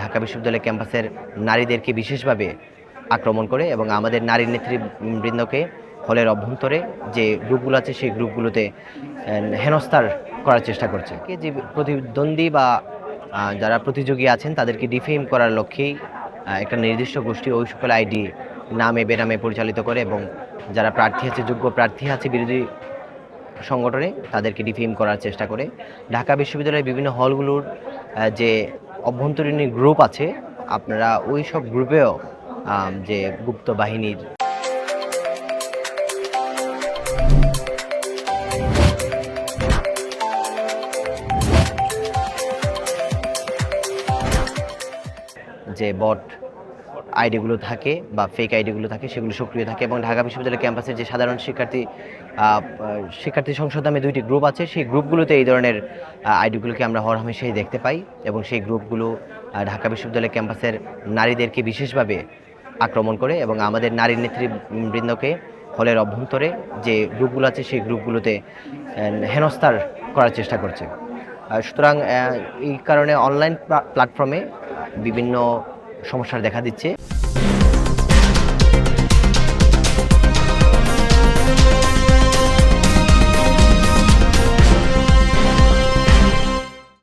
ঢাকা বিশ্ববিদ্যালয় ক্যাম্পাসের নারীদেরকে বিশেষভাবে আক্রমণ করে এবং আমাদের নারী নেতৃবৃন্দকে হলের অভ্যন্তরে যে গ্রুপগুলো আছে, সেই গ্রুপগুলোতে হেনস্থার করার চেষ্টা করছে। যে প্রতিদ্বন্দ্বী বা যারা প্রতিযোগী আছেন, তাদেরকে ডিফেম করার লক্ষ্যেই একটা নির্দিষ্ট গোষ্ঠী ওই সকল আইডি নামে, বেনামে পরিচালিত করে এবং যারা প্রার্থী আছে, যোগ্য প্রার্থী আছে, বিরোধী সংগঠনে তাদেরকে ডিফেম করার চেষ্টা করে। ঢাকা বিশ্ববিদ্যালয়ের বিভিন্ন হলগুলোর যে অভ্যন্তরীণ গ্রুপ আছে আপনারা ওই সব গ্রুপেও যে গুপ্ত বাহিনীর যে বট আইডিগুলো থাকে বা ফেক আইডিগুলো থাকে, সেগুলো সক্রিয় থাকে এবং ঢাকা বিশ্ববিদ্যালয় ক্যাম্পাসের যে সাধারণ শিক্ষার্থী শিক্ষার্থী সংসদ নামে দুইটি গ্রুপ আছে, সেই গ্রুপগুলোতে এই ধরনের আইডিগুলোকে আমরা হরহামেশাই দেখতে পাই এবং সেই গ্রুপগুলো ঢাকা বিশ্ববিদ্যালয় ক্যাম্পাসের নারীদেরকে বিশেষভাবে আক্রমণ করে এবং আমাদের নারী নেতৃবৃন্দকে হলের অভ্যন্তরে যে গ্রুপগুলো আছে, সেই গ্রুপগুলোতে হেনস্থার করার চেষ্টা করছে। সুতরাং এই কারণে অনলাইন প্ল্যাটফর্মে বিভিন্ন সমস্যার দেখা দিচ্ছে।